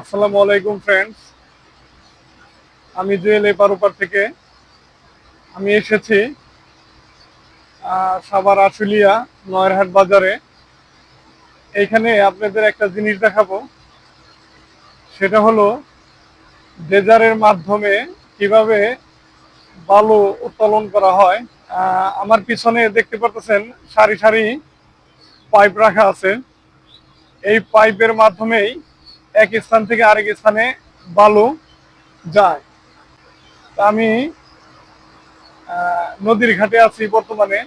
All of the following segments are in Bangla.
আসসালামু আলাইকুম ফ্রেন্ডস আমি জুয়েল এপার ওপার থেকে। আমি এসেছি সাভার আশুলিয়া, নয়ারহাট বাজারে। এইখানে আপনাদের একটা জিনিস দেখাবো। সেটা হলো ডেজারের মাধ্যমে কীভাবে বালু উত্তোলন করা হয়। আমার পিছনে দেখতে পাচ্ছেন সারি সারি পাইপ রাখা আছে। এই পাইপের মাধ্যমেই এক স্থান থেকে আরেক স্থানে বালু যায়। তা আমি নদীর ঘাটে আছি বর্তমানে।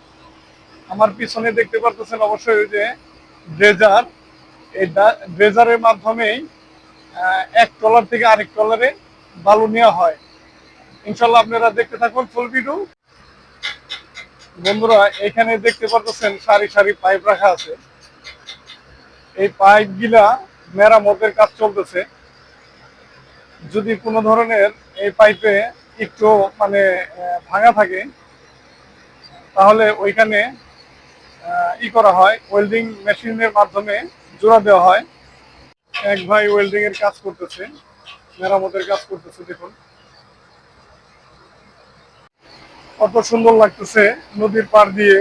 আমার পিছনে দেখতে পারতেছেন অবশ্যই যে ড্রেজার। এই ড্রেজারের মাধ্যমেই এক ট্রলার থেকে আরেক ট্রলারে বালু নেওয়া হয়। ইনশাল্লাহ আপনারা দেখতে থাকুন ফুল বন্ধুরা, এখানে দেখতে পারতেছেন সারি সারি পাইপ রাখা আছে। এই পাইপ গিলা মেরামতের কাজ চলতেছে। যদি কোনো ধরনের এই পাইপে একটু মানে ভাঙা থাকে, তাহলে ওইখানে ই করা হয় ওয়েল্ডিং মেশিনের মাধ্যমে জোড়া দেওয়া হয়। এক ভাই ওয়েল্ডিং এর কাজ করতেছে, মেরামতের কাজ করতেছে, দেখুন। কত সুন্দর লাগতেছে নদীর পাড় দিয়ে।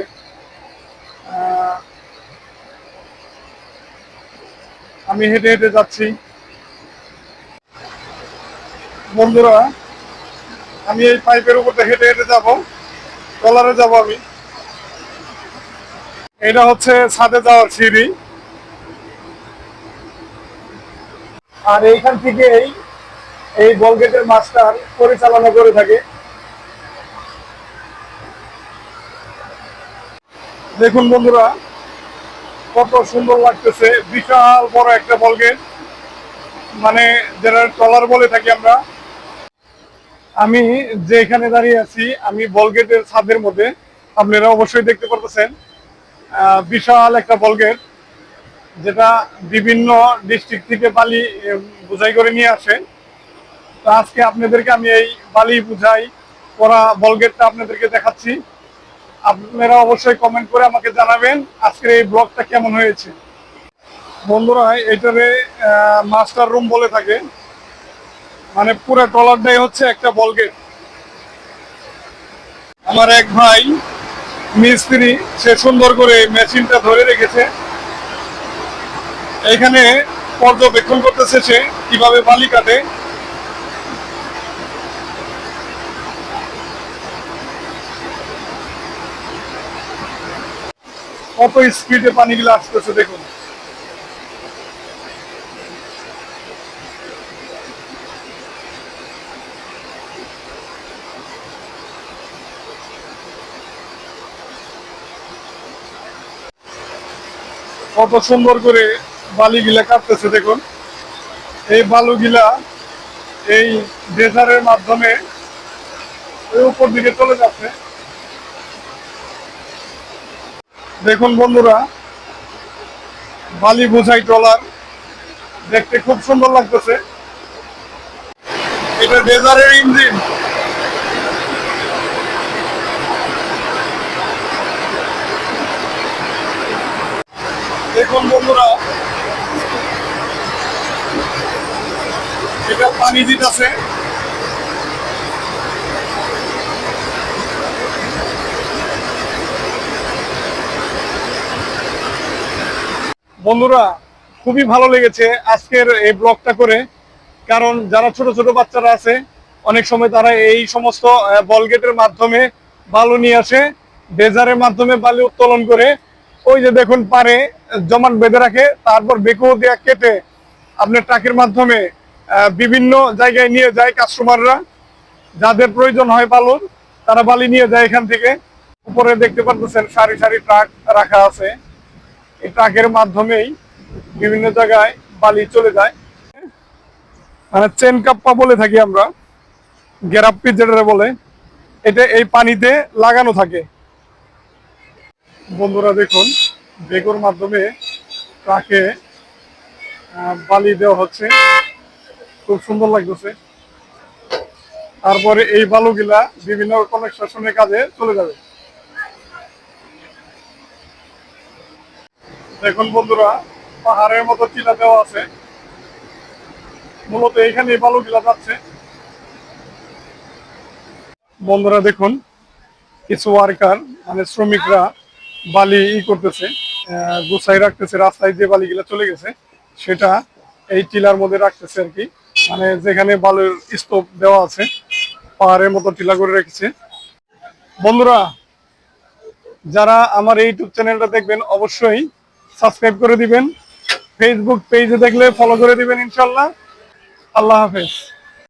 আমি হেঁটে হেঁটে যাচ্ছি। বন্ধুরা, আমি এই পাইপের উপর হেঁটে হেঁটে যাব কলারে যাব আমি। এটা হচ্ছে ছাদে যাওয়ার সিঁড়ি। আর এইখান থেকে এই বলগেটের মাস্টার পরিচালনা করে থাকে। দেখুন বন্ধুরা কত সুন্দর লাগতেছে, বিশাল বড় একটা বলগেট মানে যেটা ট্রলার বলে থাকি আমরা, আমি যে এখানে দাঁড়িয়ে আছি, আমি বলগেটের ছাদের মধ্যে, আপনারা অবশ্যই দেখতে পারতেছেন বিশাল একটা বলগেট যেটা বিভিন্ন ডিস্ট্রিক্ট থেকে বালি বোঝাই করে নিয়ে আসে। তো আজকে আপনাদেরকে আমি এই বালি বুঝাই করা বলগেটটা আপনাদেরকে দেখাচ্ছি। আপনারা অবশ্যই কমেন্ট করে আমাকে জানাবেন আজকের এই ব্লগটা কেমন হয়েছে। বন্ধুরা, এটারে মাস্টার রুম বলে থাকে। মানে পুরো ট্রলারটাই হচ্ছে একটা বলগেট। আমার এক ভাই, মিস্ত্রি, সে সুন্দর করে মেশিনটা ধরে রেখেছে। এখানে পর্যবেক্ষণ করতেছে সে কীভাবে বালি কাটে। কত স্পিডে পানিগুলো আসতেছে দেখুন। কত সুন্দর করে বালিগুলা কাটতেছে দেখুন। এই বালুগুলা এই ড্রেজারের মাধ্যমে উপর দিকে চলে যাচ্ছে। দেখুন বন্ধুরা, বালি বোঝাই ট্রলার। দেখতে খুব সুন্দর লাগতেছে। এটা ডেজারের ইঞ্জিন। দেখুন বন্ধুরা, এটা পানি দিতেছে। বন্ধুরা, খুবই ভালো লেগেছে আজকের এই ব্লগটা করে। কারণ যারা ছোট ছোট বাচ্চারা আছে, অনেক সময় তারা এই সমস্ত বলগেটের মাধ্যমে বালু নিয়ে আসে ডেজারের মাধ্যমে বালু উত্তোলন করে। ওই যে দেখুন, পারে জমাট বেঁধে রাখে, তারপর বেকু দিয়ে কেটে আপনার ট্রাকের মাধ্যমে বিভিন্ন জায়গায় নিয়ে যায় কাস্টমাররা। যাদের প্রয়োজন হয় বালুর, তারা বালি নিয়ে যায় এখান থেকে। উপরে দেখতে পাচ্ছেন সারি সারি ট্রাক রাখা আছে। এই ট্রাকের মাধ্যমেই বিভিন্ন জায়গায় বালি চলে যায়। মানে চেন কাপ্পা বলে থাকি আমরা গেরাপ্পি যেটা বলে, এটা এই পানিতে লাগানো থাকে। বন্ধুরা দেখুন, বেগুর মাধ্যমে ট্রাকে বালি দেওয়া হচ্ছে। খুব সুন্দর লাগতেছে। তারপরে এই বালুগুলা বিভিন্ন কনস্ট্রাকশনের কাজে চলে যাবে। দেখুন বন্ধুরা, পাহাড়ের মতো টিলা দেওয়া আছে। মূলত এখানে বালু বালুগুলা যাচ্ছে। বন্ধুরা দেখুন, কিছু ওয়ার্কার মানে শ্রমিকরা বালি ই করতেছে গুছাই রাখতেছে, রাস্তায় যে বালিগুলা চলে গেছে, সেটা এই টিলার মধ্যে রাখতেছে আর কি। মানে যেখানে বালুর স্তূপ দেওয়া আছে, পাহাড়ের মতো টিলা করে রেখেছে। বন্ধুরা, যারা আমার ইউটিউব চ্যানেলটা দেখবেন, অবশ্যই সাবস্ক্রাইব করে দিবেন। ফেসবুক পেজে দেখলে ফলো করে দিবেন ইনশাল্লাহ। আল্লাহ হাফেজ।